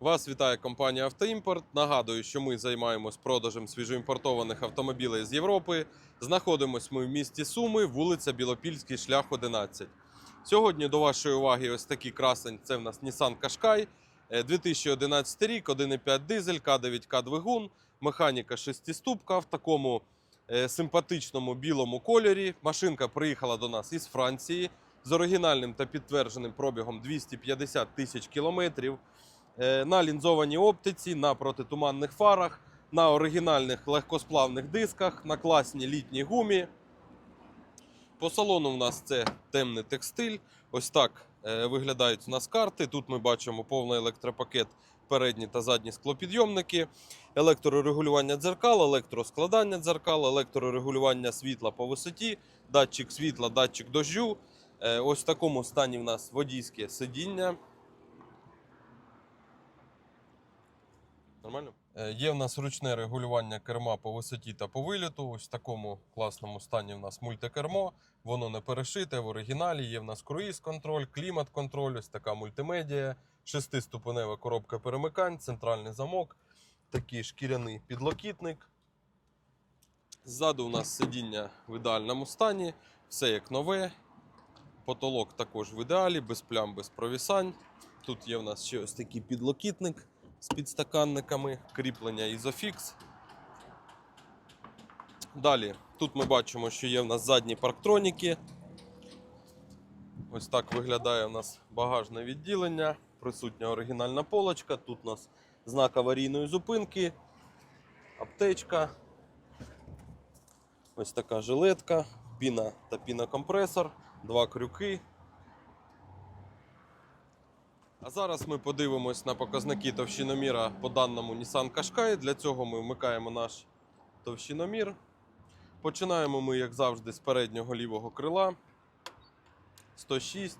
Вас вітає компанія Автоімпорт. Нагадую, що ми займаємось продажем свіжоімпортованих автомобілів з Європи. Знаходимось ми в місті Суми, вулиця Білопільський, шлях 11. Сьогодні до вашої уваги ось такий красень. Це в нас Nissan Qashqai, е, 2011 рік, 1,5 дизель, К9К двигун, механіка шестиступка в такому е, симпатичному білому кольорі. Машинка приїхала до нас із Франції з оригінальним та підтвердженим пробігом 250 тисяч кілометрів. Е, на лінзованій оптиці, на протитуманних фарах, на оригінальних легкосплавних дисках, на класній літній гумі. По салону у нас це темний текстиль. Ось так е, виглядають у нас карти. Тут ми бачимо повний електропакет, передні та задні склопідйомники, електрорегулювання дзеркал, електроскладання дзеркал, електрорегулювання світла по висоті, датчик світла, датчик дождю. Е, Ось в такому стані в нас водійське сидіння. Нормально? Е, Є в нас ручне регулювання керма по висоті та по виліту. Ось в такому класному стані в нас мультикермо. Воно не перешите в оригіналі. Є в нас круїз-контроль, клімат-контроль, ось така мультимедія, шестиступенева коробка перемикань, центральний замок, такий шкіряний підлокітник. Ззаду у нас сидіння в ідеальному стані, все як нове. Потолок також в ідеалі, без плям, без провісань. Тут є в нас ще ось такий підлокітник з підстаканниками, кріплення Isofix. Далі, тут ми бачимо, що є в нас задні парктроніки. Ось так виглядає у нас багажне відділення, присутня оригінальна полочка. Тут у нас знак аварійної зупинки, аптечка. Ось така жилетка, піна та пінокомпресор, два крюки. А зараз ми подивимось на показники товщиноміра по даному Nissan Qashqai. Для цього ми вмикаємо наш товщиномір. Починаємо ми, як завжди, з переднього лівого крила. 106,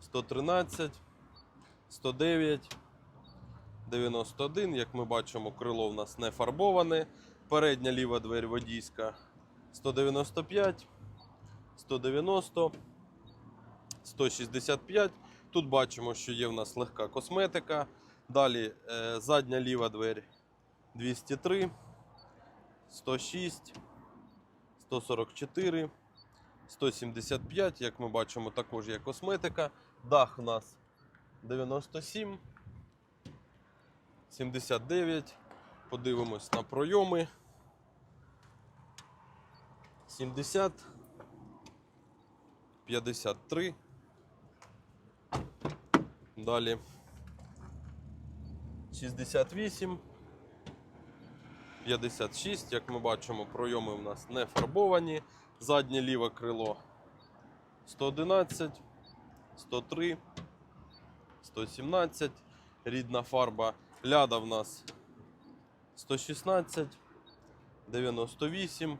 113, 109, 91. Як ми бачимо, крило в нас не фарбоване. Передня ліва двері водійська 195, 190, 165. Тут бачимо, що є в нас легка косметика. Далі е, задня ліва двері 203, 106, 144, 175. Як ми бачимо, також є косметика. Дах у нас 97, 79. Подивимось на пройоми. 70, 53. Далі 68, 56. Як ми бачимо, пройоми у нас не фарбовані. Заднє ліве крило 111, 103, 117. Рідна фарба. Ляда в нас 116, 98.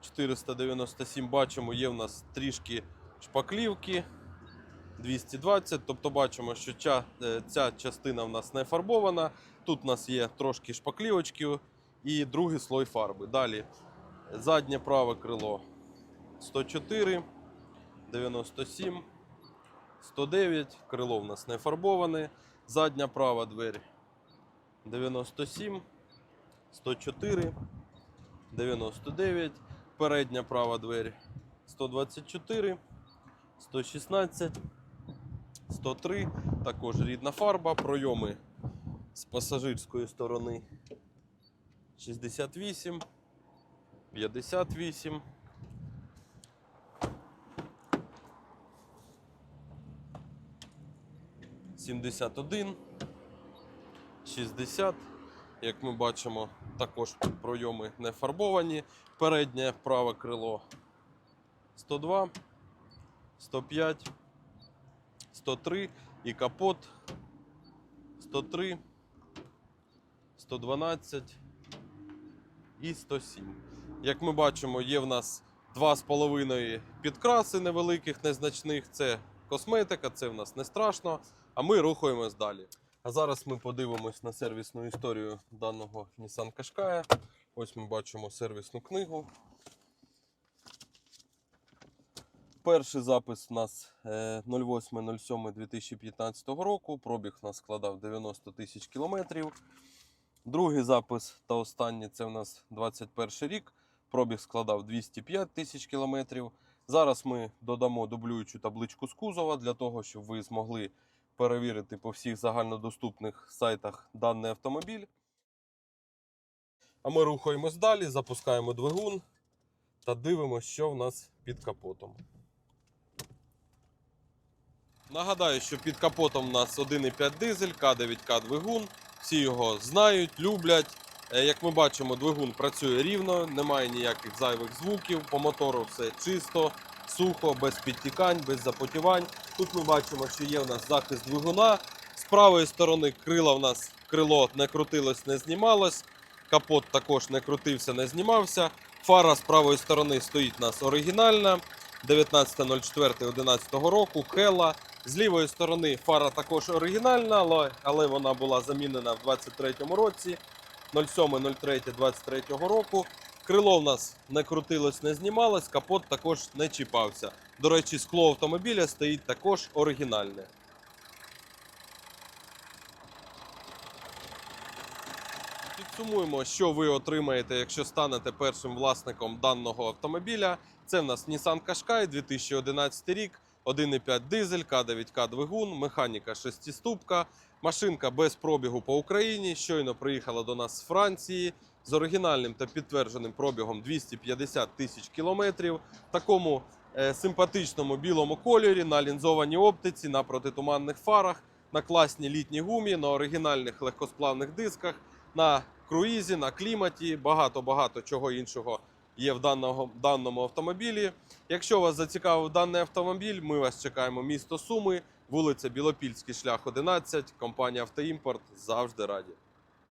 497 бачимо, є в нас трішки шпаклівки. 220, тобто бачимо, що ця, е, ця частина в нас не фарбована. Тут у нас є трошки шпаклівочки і другий слой фарби. Далі заднє праве крило 104, 97, 109. Крило в нас не фарбоване. Задня права двері 97, 104, 99. Передня права двері 124, 116. 103, також рідна фарба, пройоми з пасажирської сторони 68, 58. Сімдесят один, 60. Як ми бачимо, також пройоми не фарбовані. Переднє праве крило 102, 105. 103 і капот 103, 112 і 107. Як ми бачимо, є в нас 2,5 підкраси невеликих, незначних. Це косметика, це в нас не страшно. А ми рухаємось далі. А зараз ми подивимось на сервісну історію даного Nissan Qashqai. Ось ми бачимо сервісну книгу. Перший запис у нас е, 08.07.2015 року. Пробіг у нас складав 90 тисяч кілометрів. Другий запис та останній це у нас 21 рік. Пробіг складав 205 тисяч кілометрів. Зараз ми додамо дублюючу табличку з кузова для того, щоб ви змогли перевірити по всіх загальнодоступних сайтах даний автомобіль. А ми рухаємось далі, запускаємо двигун та дивимося, що в нас під капотом. Нагадаю, що під капотом у нас 1,5 дизель, К9К двигун. Всі його знають, люблять. Е, Як ми бачимо, двигун працює рівно, немає ніяких зайвих звуків. По мотору все чисто, сухо, без підтікань, без запотівань. Тут ми бачимо, що є у нас захист двигуна. З правої сторони крила в нас крило не крутилось, не знімалось. Капот також не крутився, не знімався. Фара з правої сторони стоїть у нас оригінальна. 19.04.11 року, Хела. З лівої сторони фара також оригінальна, але, вона була замінена в 23-му році. 07.03.23 року. Крило в нас не крутилось, не знімалось, капот також не чіпався. До речі, скло автомобіля стоїть також оригінальне. Підсумуємо, що ви отримаєте, якщо станете першим власником даного автомобіля. Це в нас Nissan Qashqai 2011 рік, 1,5 дизель, К9К двигун, механіка шестиступка, машинка без пробігу по Україні. Щойно приїхала до нас з Франції з оригінальним та підтвердженим пробігом 250 тисяч кілометрів. В такому е, симпатичному білому кольорі, на лінзованій оптиці, на протитуманних фарах, на класній літній гумі, на оригінальних легкосплавних дисках на круїзі, на кліматі, багато-багато чого іншого є в даного, даному автомобілі. Якщо вас зацікавив даний автомобіль, ми вас чекаємо місто Суми, вулиця Білопільський шлях 11, компанія Автоімпорт завжди раді.